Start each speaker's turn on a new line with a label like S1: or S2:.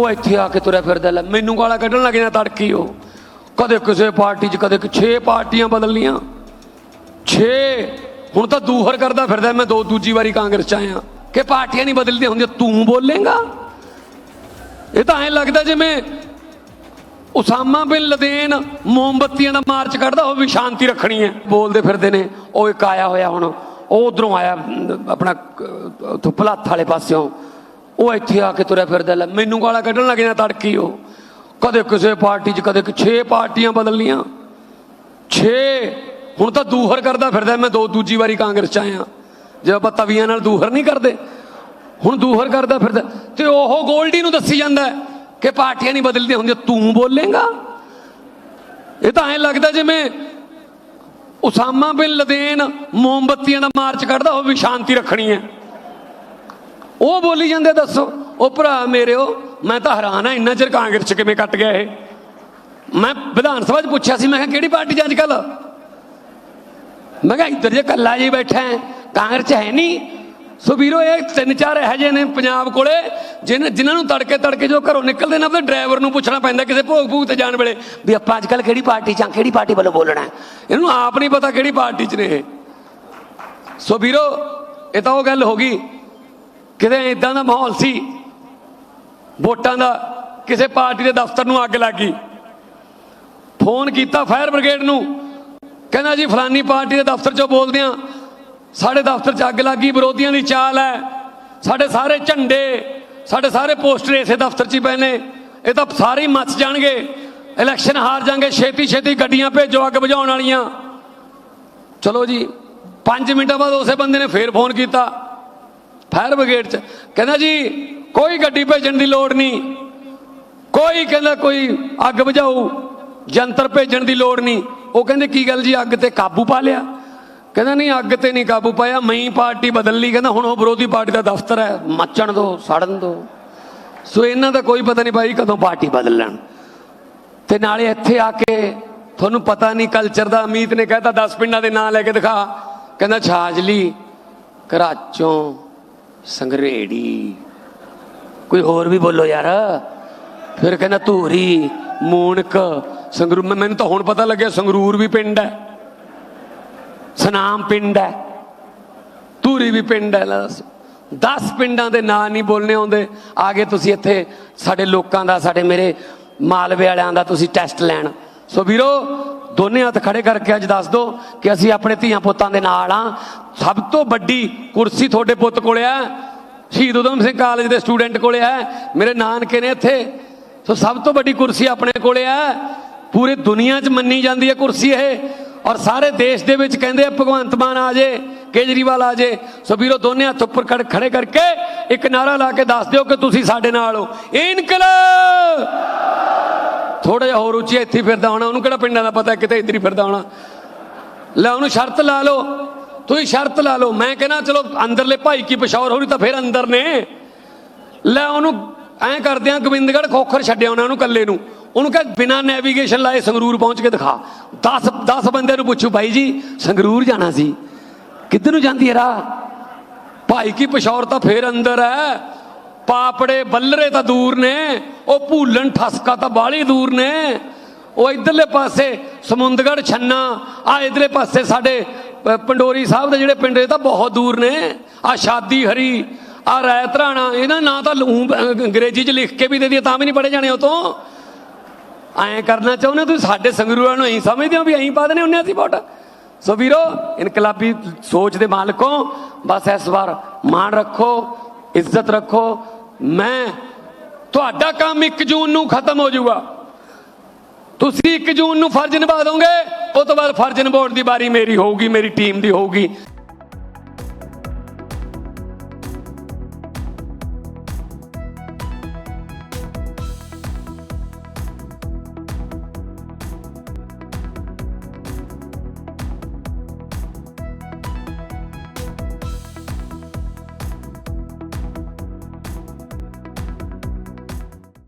S1: ਉਹ ਇੱਥੇ ਆ ਕੇ ਤੁਰਿਆ ਫਿਰਦਾ ਲੈ, ਮੈਨੂੰ ਗਾਲਾਂ ਕੱਢਣ ਲੱਗ ਜਾਂਦਾ ਤੜਕੀ ਉਹ। ਕਦੇ ਕਿਸੇ ਪਾਰਟੀ 'ਚ, ਕਦੇ 6 ਪਾਰਟੀਆਂ ਬਦਲ ਲੀਆਂ 6 ਹੁਣ ਤਾਂ ਦੂਹਰ ਕਰਦਾ ਫਿਰਦਾ, ਮੈਂ ਦੋ, ਦੂਜੀ ਵਾਰੀ ਕਾਂਗਰਸ 'ਚ ਆਇਆ। ਕਿ ਪਾਰਟੀਆਂ ਨਹੀਂ ਬਦਲਦੀਆਂ ਹੁੰਦੀਆਂ, ਤੂੰ ਬੋਲੇਗਾ? ਇਹ ਤਾਂ ਐਂ ਲੱਗਦਾ ਜਿਵੇਂ ਉਸਾਮਾ ਬਿਨ ਲਦੇਨ ਮੋਮਬੱਤੀਆਂ ਦਾ ਮਾਰਚ ਕੱਢਦਾ, ਉਹ ਵੀ ਸ਼ਾਂਤੀ ਰੱਖਣੀ ਹੈ। ਬੋਲਦੇ ਫਿਰਦੇ ਨੇ, ਉਹ ਇੱਕ ਆਇਆ ਹੋਇਆ ਹੁਣ, ਉਹ ਉਧਰੋਂ ਆਇਆ ਆਪਣਾ ਭਲਾਥ ਵਾਲੇ ਪਾਸਿਓਂ। ਉਹ ਇੱਥੇ ਆ ਕੇ ਤੁਰਿਆ ਫਿਰਦਾ ਲੈ, ਮੈਨੂੰ ਗਾਲਾਂ ਕੱਢਣ ਲੱਗ ਜਾਂਦਾ ਤੜਕੀ ਉਹ। ਕਦੇ ਕਿਸੇ ਪਾਰਟੀ 'ਚ, ਕਦੇ 6 ਪਾਰਟੀਆਂ ਬਦਲ ਲੀਆਂ 6 ਹੁਣ ਤਾਂ ਦੂਹਰ ਕਰਦਾ ਫਿਰਦਾ, ਮੈਂ ਦੋ ਦੂਜੀ ਵਾਰੀ ਕਾਂਗਰਸ 'ਚ ਆਇਆ। ਜੇ ਆਪਾਂ ਤਵੀਆਂ ਨਾਲ ਦੂਹਰ ਨਹੀਂ ਕਰਦੇ, ਹੁਣ ਦੂਹਰ ਕਰਦਾ ਫਿਰਦਾ। ਤੇ ਉਹ ਗੋਲਡੀ ਨੂੰ ਦੱਸੀ ਜਾਂਦਾ ਕਿ ਪਾਰਟੀਆਂ ਨਹੀਂ ਬਦਲਦੀਆਂ ਹੁੰਦੀਆਂ, ਤੂੰ ਬੋਲੇਗਾ? ਇਹ ਤਾਂ ਐਂ ਲੱਗਦਾ ਜਿਵੇਂ ਉਸਾਮਾ ਬਿਨ ਲਦੇਨ ਮੋਮਬੱਤੀਆਂ ਦਾ ਮਾਰਚ ਕੱਢਦਾ, ਉਹ ਵੀ ਸ਼ਾਂਤੀ ਰੱਖਣੀ ਹੈ। ਉਹ ਬੋਲੀ ਜਾਂਦੇ ਦੱਸੋ। ਉਹ ਭਰਾ ਮੇਰਿਓ ਮੈਂ ਤਾਂ ਹੈਰਾਨ ਆ, ਇੰਨਾ ਚਿਰ ਕਾਂਗਰਸ ਚ ਕਿਵੇਂ ਕੱਟ ਗਿਆ ਇਹ? ਮੈਂ ਵਿਧਾਨ ਸਭਾ 'ਚ ਪੁੱਛਿਆ ਸੀ, ਮੈਂ ਕਿਹਾ, ਕਿਹੜੀ ਪਾਰਟੀ 'ਚ ਅੱਜ ਕੱਲ ਮੈਂ ਕਿਹਾ, ਇੱਧਰ ਜੇ ਕੱਲਾ ਜੀ ਬੈਠਾ ਹੈ, ਕਾਂਗਰਸ 'ਚ ਹੈ ਨਹੀਂ। ਸੋ ਵੀਰੋ, ਇਹ ਤਿੰਨ ਚਾਰ ਇਹੋ ਜਿਹੇ ਨੇ ਪੰਜਾਬ ਕੋਲੇ, ਜਿਨ, ਜਿਨ੍ਹਾਂ ਨੂੰ ਤੜਕੇ ਤੜਕੇ ਜੋ ਘਰੋਂ ਨਿਕਲਦੇ ਨੇ ਆਪਣੇ ਡਰਾਈਵਰ ਨੂੰ ਪੁੱਛਣਾ ਪੈਂਦਾ ਕਿਸੇ ਭੋਗ ਭੂਗ ਤੇ ਜਾਣ ਵੇਲੇ, ਵੀ ਆਪਾਂ ਅੱਜ ਕੱਲ ਕਿਹੜੀ ਪਾਰਟੀ 'ਚ ਆ, ਕਿਹੜੀ ਪਾਰਟੀ ਵੱਲੋਂ ਬੋਲਣਾ ਹੈ? ਇਹਨੂੰ ਆਪ ਨਹੀਂ ਪਤਾ ਕਿਹੜੀ ਪਾਰਟੀ 'ਚ ਨੇ ਇਹ। ਸੋ ਵੀਰੋ, ਇਹ ਤਾਂ ਉਹ ਗੱਲ ਹੋ ਗਈ। ਕਿਤੇ ਇਦਾਂ ਦਾ ਮਾਹੌਲ ਸੀ, ਵੋਟਾਂ ਦਾ, ਕਿਸੇ ਪਾਰਟੀ ਦੇ ਦਫ਼ਤਰ ਨੂੰ ਅੱਗ ਲੱਗ ਗਈ। ਫੋਨ ਕੀਤਾ ਫਾਇਰ ਬ੍ਰਿਗੇਡ ਨੂੰ, ਕਹਿੰਦਾ ਜੀ ਫਲਾਨੀ ਪਾਰਟੀ ਦੇ ਦਫ਼ਤਰ 'ਚੋਂ ਬੋਲਦੇ ਆ ਸਾਡੇ ਦਫ਼ਤਰ 'ਚ ਅੱਗ ਲੱਗ ਗਈ, ਵਿਰੋਧੀਆਂ ਦੀ ਚਾਲ ਹੈ, ਸਾਡੇ ਸਾਰੇ ਝੰਡੇ, ਸਾਡੇ ਸਾਰੇ ਪੋਸਟਰ ਇਸੇ ਦਫ਼ਤਰ 'ਚ ਹੀ ਪਏ ਨੇ, ਇਹ ਤਾਂ ਸਾਰੇ ਹੀ ਮੱਚ ਜਾਣਗੇ, ਇਲੈਕਸ਼ਨ ਹਾਰ ਜਾਣਗੇ, ਛੇਤੀ ਛੇਤੀ ਗੱਡੀਆਂ ਭੇਜੋ ਅੱਗ ਬੁਝਾਉਣ ਵਾਲੀਆਂ। ਚਲੋ ਜੀ 5 ਮਿੰਟਾਂ ਬਾਅਦ ਉਸੇ ਬੰਦੇ ਨੇ ਫੇਰ ਫੋਨ ਕੀਤਾ। ਫਾਇਰ ਬ੍ਰਿਗੇਡ 'ਚ। ਕਹਿੰਦਾ ਜੀ, ਕੋਈ ਗੱਡੀ ਭੇਜਣ ਦੀ ਲੋੜ ਨਹੀਂ। ਕੋਈ ਕਹਿੰਦਾ ਕੋਈ ਅੱਗ ਬੁਝਾਊ, ਜੰਤਰ ਭੇਜਣ ਦੀ ਲੋੜ ਨਹੀਂ। ਉਹ ਕਹਿੰਦੇ, ਕੀ ਗੱਲ ਜੀ, ਅੱਗ ਤੇ ਕਾਬੂ ਪਾ ਲਿਆ? ਕਹਿੰਦਾ, ਨਹੀਂ, ਅੱਗ ਤੇ ਨਹੀਂ ਕਾਬੂ ਪਾਇਆ। ਮਈ ਪਾਰਟੀ ਬਦਲ ਲਈ। ਕਹਿੰਦਾ, ਹੁਣ ਉਹ ਵਿਰੋਧੀ ਪਾਰਟੀ ਦਾ ਦਫ਼ਤਰ ਹੈ। ਮੱਚਣ ਦੋ, ਸੜਨ ਦੋ। ਸੋ ਇਹਨਾਂ ਦਾ ਕੋਈ ਪਤਾ ਨਹੀਂ ਭਾਈ ਕਦੋਂ ਪਾਰਟੀ ਬਦਲ ਲੈਣ। ਤੇ ਨਾਲੇ ਇੱਥੇ ਆ ਕੇ ਤੁਹਾਨੂੰ ਪਤਾ ਨਹੀਂ ਕਲਚਰ ਦਾ। ਅਮੀਤ ਨੇ ਕਹਿਤਾ 10 ਪਿੰਡਾਂ ਦੇ ਨਾਂ ਲੈ ਕੇ ਦਿਖਾ। ਕਹਿੰਦਾ, ਛਾਜਲੀ ਕਰਾਚੋਂ ਸੰਗਰੇੜੀ। ਕੋਈ ਹੋਰ ਵੀ ਬੋਲੋ ਯਾਰ। ਫਿਰ ਕਹਿੰਦਾ ਧੂਰੀ ਮੂਣਕ ਸੰਗਰੂਰ ਮੈਨੂੰ ਤਾਂ ਹੁਣ ਪਤਾ ਲੱਗਿਆ ਸੰਗਰੂਰ ਵੀ ਪਿੰਡ ਹੈ। ਸਨਾਮ ਪਿੰਡ ਹੈ। ਧੂਰੀ ਵੀ ਪਿੰਡ ਹੈ। ਲੈ 10 ਪਿੰਡਾਂ ਦੇ ਨਾਂ ਨਹੀਂ ਬੋਲਨੇ ਆਉਂਦੇ। ਆਗੇ ਤੁਸੀਂ ਇੱਥੇ ਸਾਡੇ ਲੋਕਾਂ ਦਾ, ਸਾਡੇ ਮੇਰੇ ਮਾਲਵੇ ਵਾਲਿਆਂ ਦਾ ਤੁਸੀਂ ਟੈਸਟ ਲੈਣ। ਸੋ ਵੀਰੋ, ਦੋਨੇ ਹੱਥ ਖੜੇ ਕਰਕੇ ਅੱਜ ਦੱਸ ਦੋ ਕਿ ਅਸੀਂ ਆਪਣੇ ਧੀਆਂ ਪੁੱਤਾਂ ਦੇ ਨਾਲ ਆ ਸਭ ਤੋਂ ਵੱਡੀ ਕੁਰਸੀ ਤੁਹਾਡੇ ਪੁੱਤ ਕੋਲੇ ਆ। ਸ਼ਹੀਦ ਉਦਮ ਸਿੰਘ ਕਾਲਜ ਦੇ ਸਟੂਡੈਂਟ ਕੋਲੇ ਆ। ਮੇਰੇ ਨਾਨਕੇ ਨੇ ਇੱਥੇ। ਸੋ ਸਭ ਤੋਂ ਵੱਡੀ ਕੁਰਸੀ ਆਪਣੇ ਕੋਲੇ ਆ। ਪੂਰੀ ਦੁਨੀਆ 'ਚ ਮੰਨੀ ਜਾਂਦੀ ਹੈ ਕੁਰਸੀ ਇਹ। ਔਰ ਸਾਰੇ ਦੇਸ਼ ਦੇ ਵਿੱਚ ਕਹਿੰਦੇ ਆ, ਭਗਵੰਤ ਮਾਨ ਆ ਜੇ, ਕੇਜਰੀਵਾਲ ਆ ਜੇ। ਸੋ ਵੀਰੋ, ਦੋਨੇ ਹੱਥ ਉੱਪਰ ਖੜ- ਖੜੇ ਕਰਕੇ ਇੱਕ ਨਾਰਾ ਲਾ ਕੇ ਦੱਸ ਦਿਓ ਕਿ ਤੁਸੀਂ ਸਾਡੇ ਨਾਲ ਹੋ। ਇਨਕਲਾਬ! ਥੋੜਾ ਜਿਹਾ ਹੋਰ ਉੱਚੀ ਇੱਥੇ ਫਿਰਦਾ ਹੋਣਾ। ਉਹਨੂੰ ਕਿਹੜਾ ਪਿੰਡਾਂ ਦਾ ਪਤਾ, ਕਿਤੇ ਇੱਧਰ ਹੀ ਫਿਰਦਾ ਹੋਣਾ। ਲੈ, ਉਹਨੂੰ ਸ਼ਰਤ ਲਾ ਲਓ। ਤੁਸੀਂ ਸ਼ਰਤ ਲਾ ਲਓ। ਮੈਂ ਕਹਿੰਦਾ ਚਲੋ, ਅੰਦਰਲੇ ਭਾਈ ਕੀ ਪਸ਼ੌਰ ਹੋਣੀ ਤਾਂ ਫਿਰ ਅੰਦਰ ਨੇ। ਲੈ ਉਹਨੂੰ ਐਂ ਕਰਦੇ ਆ, ਗੋਬਿੰਦਗੜ੍ਹ ਖੋਖਰ ਛੱਡਿਆ ਉਹਨਾਂ ਨੂੰ ਕੱਲੇ ਨੂੰ। ਉਹਨੂੰ ਕਹ, ਬਿਨਾ ਨੈਵੀਗੇਸ਼ਨ ਲਾਏ ਸੰਗਰੂਰ ਪਹੁੰਚ ਕੇ ਦਿਖਾ। 10 10 ਬੰਦਿਆਂ ਨੂੰ ਪੁੱਛੂ, ਭਾਈ ਜੀ, ਸੰਗਰੂਰ ਜਾਣਾ ਸੀ। ਕਿੱਧਰ ਨੂੰ ਜਾਂਦੀ ਹੈ ਰਾਹ? ਭਾਈ ਕੀ ਪਸ਼ੌਰ ਤਾਂ ਫੇਰ ਅੰਦਰ ਹੈ। ਪਾਪੜੇ ਬੱਲਰੇ ਤਾਂ ਦੂਰ ਨੇ। ਉਹ ਭੂਲਣ ਠਸਕਾ ਤਾਂ ਬਾਹਲੀ ਦੂਰ ਨੇ। ਉਹ ਇਧਰਲੇ ਪਾਸੇ ਸਮੁੰਦਗੜ ਛੰਨਾ ਆ ਇਧਰਲੇ ਪਾਸੇ ਸਾਡੇ ਪੰਡੋਰੀ ਸਾਹਿਬ ਦੇ ਜਿਹੜੇ ਪਿੰਡ ਇਹ ਤਾਂ ਬਹੁਤ ਦੂਰ ਨੇ। ਆ ਸ਼ਾਦੀ ਹਰੀ ਆ ਰਾਇਤ ਰਾਣਾ ਇਹਨਾਂ ਨਾਂ ਤਾਂ ਲਊਂ, ਅੰਗਰੇਜ਼ੀ ਚ ਲਿਖ ਕੇ ਵੀ ਦੇ ਦਿਆ ਤਾਂ ਵੀ ਨਹੀਂ ਪੜੇ ਜਾਣੇ ਉਹ ਐਂ ਕਰਨਾ ਚਾਹੁੰਦੇ ਤੁਸੀਂ ਸਾਡੇ ਸੰਗਰੂਰਾਂ ਨੂੰ ਐਂ ਸਮਝਦੇ ਹੋ ਵੀ ਐਂ ਪਾ ਦਨੇ ਹੁੰਨੇ ਅਸੀਂ ਵੋਟ। ਸੋ ਵੀਰੋ ਇਨਕਲਾਬੀ ਸੋਚ ਦੇ ਮਾਲਕੋ ਬਸ ਇਸ ਵਾਰ ਮਾਣ ਰੱਖੋ ਇੱਜ਼ਤ ਰੱਖੋ। ਮੈਂ ਤੁਹਾਡਾ ਕੰਮ 1 ਜੂਨ ਨੂੰ ਖਤਮ ਹੋ ਜਾਊਗਾ। ਤੁਸੀਂ 1 ਜੂਨ ਨੂੰ ਫਰਜ਼ ਨਿਭਾ ਦੋਗੇ। ਉਹ ਤੋਂ ਬਾਅਦ ਫਰਜਨ ਬੋਰਡ ਦੀ ਵਾਰੀ ਮੇਰੀ ਹੋਊਗੀ ਮੇਰੀ ਟੀਮ ਦੀ ਹੋਊਗੀ।